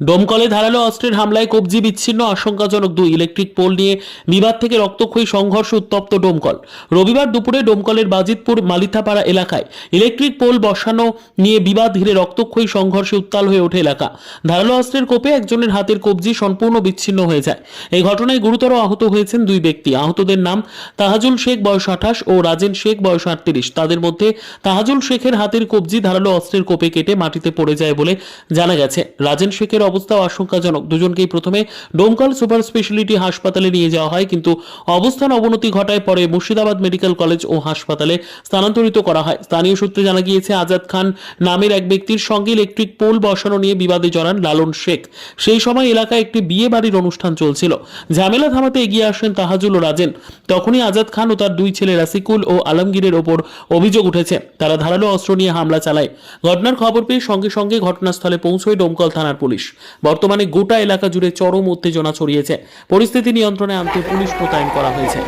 ডোমকলে ধারালো অস্ত্রের হামলায় কবজি বিচ্ছিন্ন, আশঙ্কাজনক দুই। ইলেকট্রিক পোল নিয়ে বিবাদ থেকে রক্তক্ষয়ী সংঘর্ষ উত্তপ্ত ডোমকল রবিবার দুপুরে ডোমকলের বাজিতপুর মালিথাপাড়া এলাকায় ইলেকট্রিক পোল বসানো নিয়ে বিবাদ ঘিরে রক্তক্ষয়ী সংঘর্ষে উত্তাল হয়ে ওঠে এলাকা। ধারালো অস্ত্রের কোপে একজনের হাতের কবজি সম্পূর্ণ বিচ্ছিন্ন হয়ে যায়। এই ঘটনায় গুরুতর আহত হয়েছেন দুই ব্যক্তি। আহতদের নাম তাহাজুল শেখ, বয়স আঠাশ, ও রাজেন শেখ, বয়স আটত্রিশ। তাদের মধ্যে তাহাজুল শেখের হাতের কবজি ধারালো অস্ত্রের কোপে কেটে মাটিতে পড়ে যায় বলে জানা গেছে। রাজেন শেখের অবস্থাও আশঙ্কাজনক। দুজনকেই প্রথমে ডোমকল সুপার স্পেশালিটি হাসপাতালে নিয়ে যাওয়া হয়, কিন্তু অবস্থান অবনতি ঘটায় পরে মুর্শিদাবাদ মেডিকেল কলেজ ও হাসপাতালে স্থানান্তরিত করা হয়। স্থানীয় সূত্রে জানা গিয়েছে, আজাদ খান নামের এক ব্যক্তির সঙ্গে ইলেকট্রিক পোল বসানো নিয়ে বিবাদে জড়ান লালন শেখ। সেই সময় এলাকায় একটি বিয়ে বাড়ির অনুষ্ঠান চলছিল। ঝামেলা থামাতে এগিয়ে আসেন তাহাজুল ও রাজেন। তখনই আজাদ খান ও তার দুই ছেলে রাসিকুল ও আলমগীরের ওপর অভিযোগ উঠেছে। তারা ধারালো অস্ত্র নিয়ে হামলা চালায়। ঘটনার খবর পেয়ে সঙ্গে সঙ্গে ঘটনাস্থলে পৌঁছয় ডোমকল থানার পুলিশ। বর্তমানে গোটা এলাকা জুড়ে চরম উত্তেজনা ছড়িয়েছে। পরিস্থিতি নিয়ন্ত্রণে আনতে পুলিশ মোতায়েন করা হয়েছে।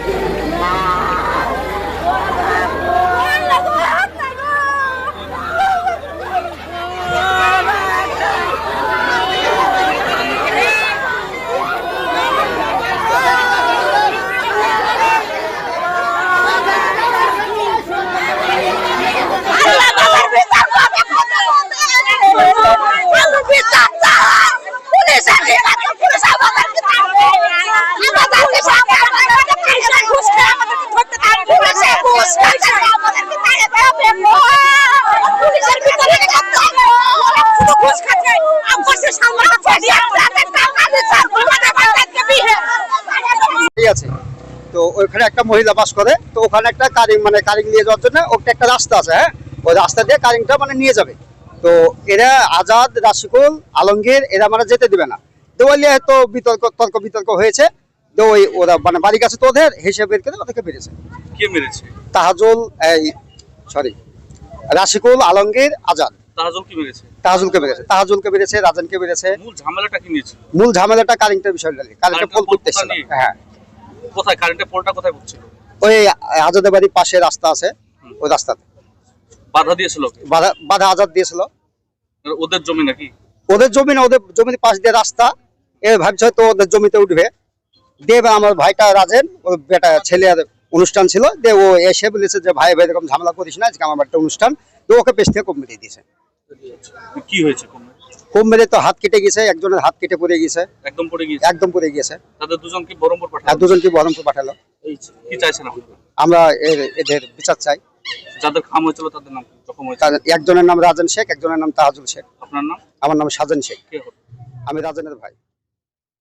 আছে। তো ওইখানে একটা মহিলা বাস করে তো ওখানে একটা কারিং মানে কারিং নিয়ে যাওয়ার জন্য ওটা একটা রাস্তা আছে হ্যাঁ? ওই রাস্তা দিয়ে কারিংটা মানে নিয়ে যাবে। তো এরা আজাদ রাশিকুল আলমগীর এরা মানে যেতে দিবে না। দেওয়ালিয়া হয়তো বিতর্ক তর্ক বিতর্ক হয়েছে। তো ওই ওরা মানে বাড়ির কাছে তো ওদের হিসেবে বের করে ওদেরকে বেরিয়েছে কে মেরেছে? তাহাজুল এই সরি রাশিকুল আলমগীর আজাদ। তাহাজুল কি মেরেছে? তাহাজুলকে বেড়েছে তাহাজুলকে বেড়েছে রাজনকে বেড়েছে মূল ঝামেলাটা কি নিয়েছিল মূল ঝামেলাটা কারিংটার বিষয়টা নিয়ে। কারিংটা কারেন্টের পোল নিয়ে? হ্যাঁ। কোথায়? কারেন্টের পোলটা কোথায় পড়ছিল ওই বাড়ির পাশে রাস্তা আছে ওই রাস্তাতে। বাধা দিয়েছিল বাধা বাধা আজাদ দিয়েছিল। ওদের জমি নাকি? ওদের জমি না ওদের জমির পাশ দিয়ে রাস্তা। এ ভাবছে হয়তো ওদের জমিতে উঠবে। দেবে আমার ভাইটা রাজেন ওর বেটা ছেলের অনুষ্ঠান ছিল। দে ও এসে বলেছে যে ভাই ভাই এরকম ঝামেলা করিস না আজকে আমার একটা অনুষ্ঠান। তো ওকে পেছ থেকে কম মেরে দিয়েছে। কি হয়েছে কম মেরে তো হাত কেটে গেছে একজনের হাত কেটে পড়ে গেছে। একদম পড়ে গিয়েছে একদম পড়ে গিয়েছে তাদের দুজনকে বহরমপুর আর দুজনকে বহরমপুর পাঠালো। কি চাইছেন আপনারা আমরা এর- এদের বিচার চাই। যাদের খাম হয়েছিল তাদের নাম জখম হয়েছে একজনের নাম রাজন শেখ একজনের নাম তাহাজুল শেখ। আপনার নাম? আমার নাম সাজন শেখ। আমি রাজনের ভাই।